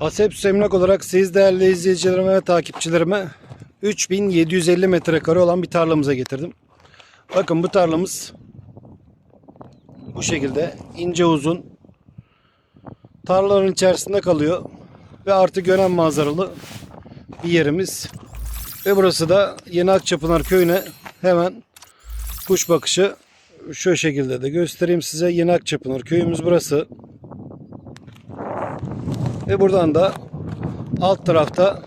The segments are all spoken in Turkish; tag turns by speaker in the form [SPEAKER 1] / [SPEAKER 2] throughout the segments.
[SPEAKER 1] Asep Emlak olarak siz değerli izleyicilerime ve takipçilerime 3750 metrekare olan bir tarlamıza getirdim. Bakın bu tarlamız bu şekilde ince uzun tarlaların içerisinde kalıyor ve artı gönen manzaralı bir yerimiz. Ve burası da Yeni Akçapınar köyüne hemen kuş bakışı şu şekilde de göstereyim size. Yeni Akçapınar köyümüz burası. Ve buradan da alt tarafta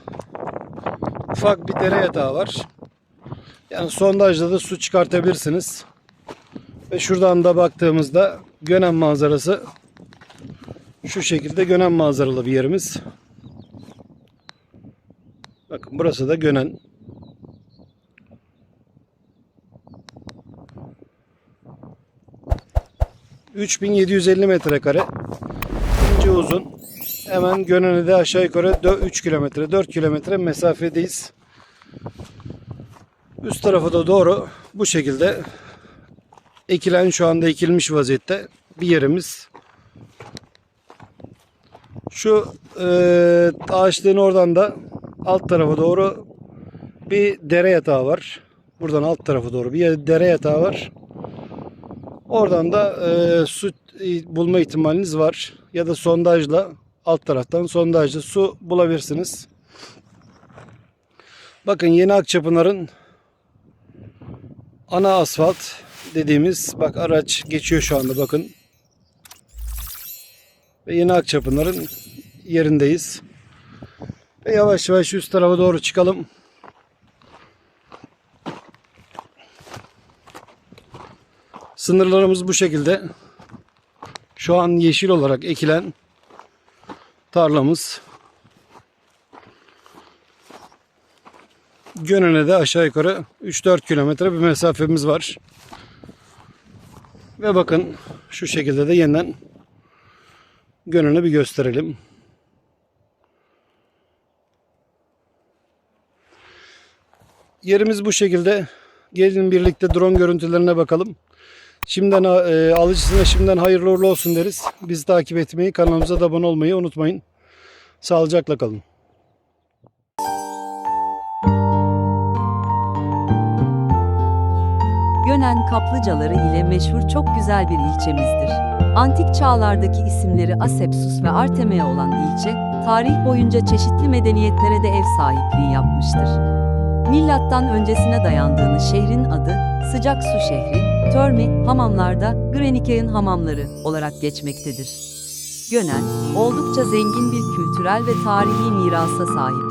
[SPEAKER 1] ufak bir dere yatağı var. Yani sondajla da su çıkartabilirsiniz. Ve şuradan da baktığımızda Gönen manzarası şu şekilde Gönen manzaralı bir yerimiz. Bakın burası da Gönen. ...3750 metrekare... ...ince uzun... ...hemen Gönen'e aşağı yukarı 3 kilometre... ...4 kilometre mesafedeyiz... ...üst tarafa da doğru... ...bu şekilde... ...ekilen şu anda ekilmiş vaziyette... ...bir yerimiz... ...şu... E, ...ağaçlığın oradan da... ...alt tarafa doğru... ...bir dere yatağı var... ...buradan alt tarafa doğru bir dere yatağı var... Oradan da e, su e, bulma ihtimaliniz var. Ya da sondajla alt taraftan sondajla su bulabilirsiniz. Bakın Yeni Akçapınar'ın ana asfalt dediğimiz bak araç geçiyor şu anda bakın. Ve Yeni Akçapınar'ın yerindeyiz. Ve yavaş yavaş üst tarafa doğru çıkalım. Sınırlarımız bu şekilde. Şu an yeşil olarak ekilen tarlamız. Gönen'e de aşağı yukarı 3-4 kilometre bir mesafemiz var. Ve bakın şu şekilde de yeniden Gönen'e bir gösterelim. Yerimiz bu şekilde. Gelin birlikte drone görüntülerine bakalım. Şimdiden e, alıcısına şimdiden hayırlı uğurlu olsun deriz. Bizi takip etmeyi, kanalımıza da abone olmayı unutmayın. Sağlıcakla kalın.
[SPEAKER 2] Gönen kaplıcaları ile meşhur çok güzel bir ilçemizdir. Antik çağlardaki isimleri Asepsus ve Artemea olan ilçe, tarih boyunca çeşitli medeniyetlere de ev sahipliği yapmıştır. Milattan öncesine dayandığını şehrin adı, sıcak su şehri, Törmi, hamamlarda, Grenike'nin hamamları olarak geçmektedir. Gönen, oldukça zengin bir kültürel ve tarihi mirasa sahiptir.